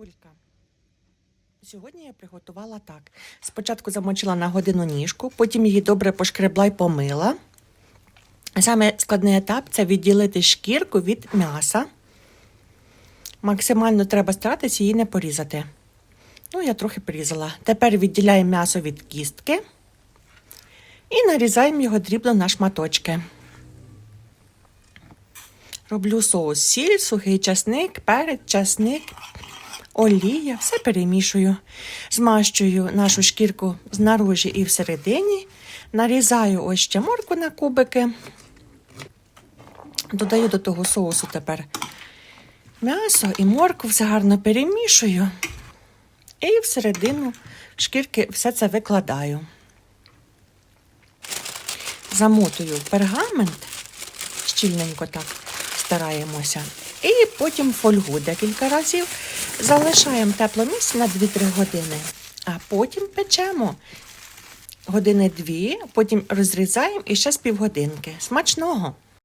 Улька. Сьогодні я приготувала так. Спочатку замочила на годину ніжку, потім її добре пошкребла і помила. Саме складний етап це відділити шкірку від м'яса. Максимально треба старатися її не порізати. Ну, я трохи порізала. Тепер відділяємо м'ясо від кістки і нарізаємо його дрібно на шматочки. Роблю соус сіль, сухий часник, перець, часник, олія, все перемішую. Змащую нашу шкірку знаружі і всередині. Нарізаю ось ще морку на кубики. Додаю до того соусу тепер м'ясо і морку, все гарно перемішую. І всередину шкірки все це викладаю. Замотую пергамент, щільненько так стараємося. І потім фольгу декілька разів залишаємо тепло місце на 2-3 години, а потім печемо години дві, потім розрізаємо і ще з півгодинки. Смачного!